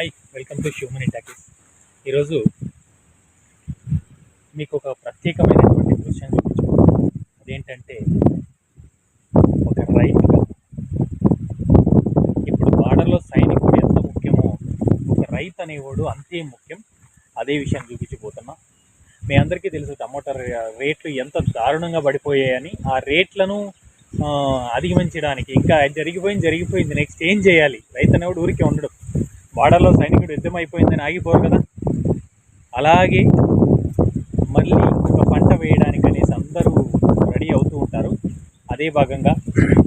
High welcome to human ఇంటాకిస్ ఈరోజు మీకు ఒక ప్రత్యేకమైనటువంటి దృశ్యాన్ని అదేంటంటే ఒక రైతుగా ఇప్పుడు బార్డర్లో సైనికుడు ఎంత ముఖ్యమో ఒక రైతు అనేవాడు అంతే ముఖ్యం. అదే విషయం చూపించబోతున్నా. మీ అందరికీ తెలుసు టమోటా రేట్లు ఎంత దారుణంగా పడిపోయాయని ఆ రేట్లను అధిగమించడానికి ఇంకా జరిగిపోయింది జరిగిపోయింది నెక్స్ట్ ఏం చేయాలి? రైతు అనేవాడు ఊరికే ఉండడు. వాడలో సైనికుడు యుద్ధం అయిపోయిందని ఆగిపోరు కదా? అలాగే మళ్ళీ ఒక పంట వేయడానికి అనేసి అందరూ రెడీ అవుతూ ఉంటారు. అదే భాగంగా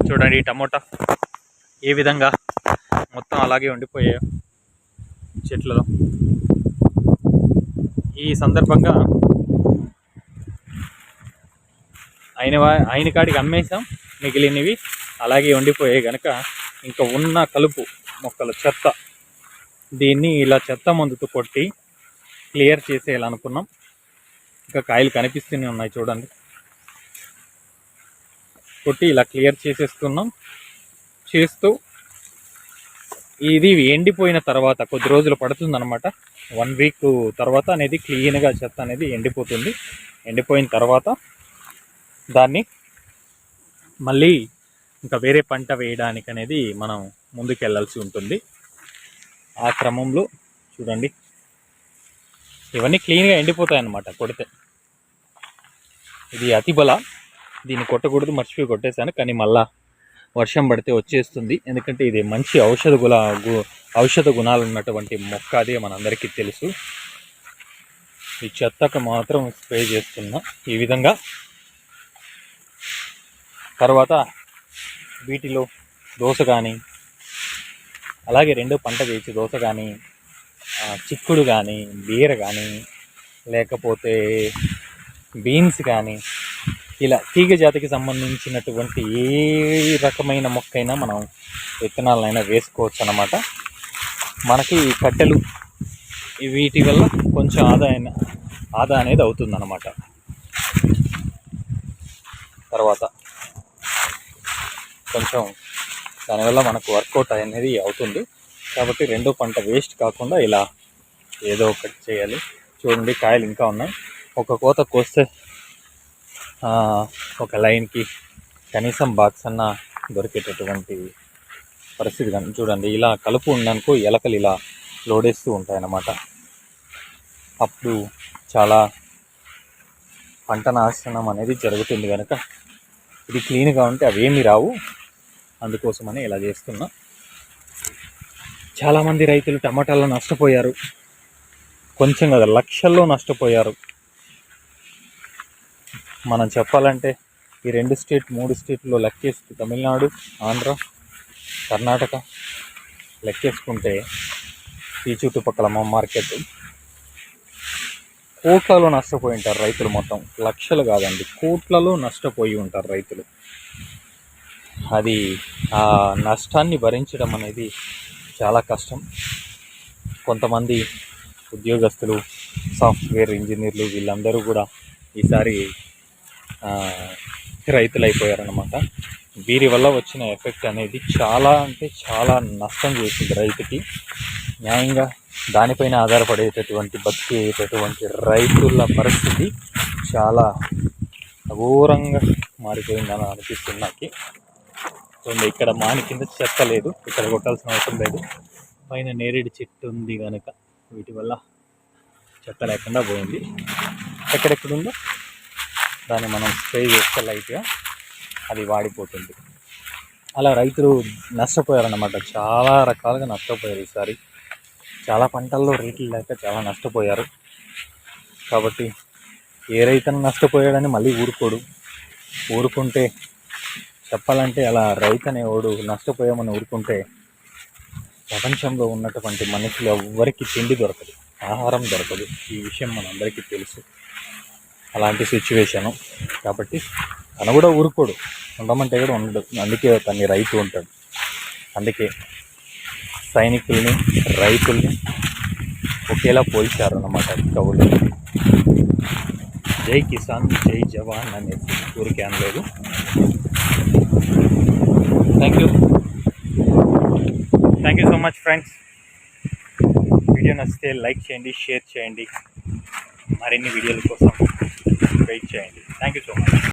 చూడండి ఈ టమోటా ఏ విధంగా మొత్తం అలాగే ఉండిపోయాయో చెట్లలో. ఈ సందర్భంగా ఆయన ఆయన కాడికి అమ్మేసాం మిగిలినవి అలాగే ఉండిపోయాయి. కనుక ఇంకా ఉన్న కలుపు మొక్కల చెత్త దీన్ని ఇలా చెత్త మందుతో కొట్టి క్లియర్ చేసేయాలనుకున్నాం. ఇంకా కాయలు కనిపిస్తూనే ఉన్నాయి చూడండి. కొట్టి ఇలా క్లియర్ చేసేస్తున్నాం. చేస్తూ ఇది ఎండిపోయిన తర్వాత కొద్ది రోజులు పడుతుంది అనమాట వన్ వీక్ తర్వాత అనేది క్లీన్గా చెత్త అనేది ఎండిపోతుంది. ఎండిపోయిన తర్వాత దాన్ని మళ్ళీ ఇంకా వేరే పంట వేయడానికి అనేది మనం ముందుకు వెళ్ళాల్సి ఉంటుంది. ఆ క్రమంలో చూడండి. ఇవన్నీ క్లీన్గా ఎండిపోతాయి అన్నమాట కొడితే. ఇది అతిబల దీన్ని కొట్టకూడదు మర్చిపోయి కొట్టేశాను కానీ మళ్ళా వర్షం పడితే వచ్చేస్తుంది. ఎందుకంటే ఇది మంచి ఔషధ గుణ గు- ఔషధ గుణాలు ఉన్నటువంటి మొక్క అదే మనందరికీ తెలుసు. ఈ చెత్తకు మాత్రం స్ప్రే చేస్తున్నా. ఈ విధంగా తర్వాత వీటిలో దోశ కానీ అలాగే రెండో పంట చేయొచ్చు దోస కానీ చిక్కుడు కానీ బీర కానీ లేకపోతే బీన్స్ కానీ ఇలా తీగ జాతికి సంబంధించినటువంటి ఏ రకమైన మొక్కైనా మనం విత్తనాలైనా వేసుకోవచ్చు అన్నమాట మనకి కట్టెలు వీటి వల్ల కొంచెం ఆదాయం ఆదా అనేది అవుతుందన్నమాట. తర్వాత కొంచెం దానివల్ల మనకు వర్కౌట్ అనేది అవుతుంది. కాబట్టి రెండో పంట వేస్ట్ కాకుండా ఇలా ఏదో ఒకటి చేయాలి. చూడండి కాయలు ఇంకా ఉన్నాయి. ఒక కోత కోస్తే ఒక లైన్కి కనీసం బాక్స్ అన్న దొరికేటటువంటి పరిస్థితి కానీ చూడండి ఇలా కలుపు ఉండనుకో ఎలకలు ఇలా లోడేస్తూ ఉంటాయన్నమాట. అప్పుడు చాలా పంట నాశనం అనేది జరుగుతుంది కనుక ఇది క్లీన్గా ఉంటే అవేమి రావు. అందుకోసమని ఇలా చేస్తున్నా. చాలామంది రైతులు టమాటాల్లో నష్టపోయారు. కొంచెం కదా లక్షల్లో నష్టపోయారు. మనం చెప్పాలంటే ఈ రెండు స్టేట్ మూడు స్టేట్లో లెక్కేసి తమిళనాడు ఆంధ్ర కర్ణాటక లెక్కేసుకుంటే ఈ చుట్టుపక్కల మా మార్కెట్ కోట్లలో నష్టపోయి ఉంటారు రైతులు మొత్తం. లక్షలు కాదండి కోట్లలో నష్టపోయి ఉంటారు రైతులు. అది ఆ నష్టాన్ని భరించడం అనేది చాలా కష్టం. కొంతమంది ఉద్యోగస్తులు సాఫ్ట్వేర్ ఇంజనీర్లు వీళ్ళందరూ కూడా ఈసారి రైతులు అయిపోయారనమాట వీరి వల్ల వచ్చిన ఎఫెక్ట్ అనేది చాలా అంటే చాలా నష్టం చేసింది రైతుకి. న్యాయంగా దానిపైన ఆధారపడేటటువంటి బతికేటటువంటి రైతుల పరిస్థితి చాలా అఘోరంగా మారిపోయిందని అనిపిస్తుంది నాకు. చూడండి ఇక్కడ మాని కింద చెత్త లేదు. ఇక్కడ కొట్టాల్సిన అవసరం లేదు. పైన నేరేడు చెట్టు ఉంది కనుక వీటి వల్ల చెత్త లేకుండా పోయింది. ఎక్కడెక్కడుందో దాన్ని మనం స్ప్రే చేస్తే లైట్గా అది వాడిపోతుంది. అలా రైతులు నష్టపోయారన్నమాట. చాలా రకాలుగా నష్టపోయారు ఈసారి. చాలా పంటల్లో రేట్లు లేక చాలా నష్టపోయారు. కాబట్టి ఏ రైతన నష్టపోయాడని మళ్ళీ ఊరుకోడు. ఊరుకుంటే చెప్పాలంటే అలా రైతు అనేవాడు నష్టపోయామని ఊరుకుంటే ప్రపంచంలో ఉన్నటువంటి మనుషులు ఎవ్వరికి తిండి దొరకదు ఆహారం దొరకదు. ఈ విషయం మనందరికీ తెలుసు. అలాంటి సిచ్యువేషను. కాబట్టి తను కూడా ఊరుకోడు ఉండమంటే కూడా ఉండడు. అందుకే తన్ని రైతు ఉంటాడు అందుకే సైనికుల్ని రైతుల్ని ఒకేలా పోల్చారు అన్నమాట కవులు. జై కిసాన్ జై జవాన్ అనేది ఊరికే అనలేదు. Thank you thank you so much friends video నచ్చితే లైక్ చేయండి షేర్ చేయండి. మరిన్ని వీడియోల కోసం వెయిట్ చేయండి. Thank you so much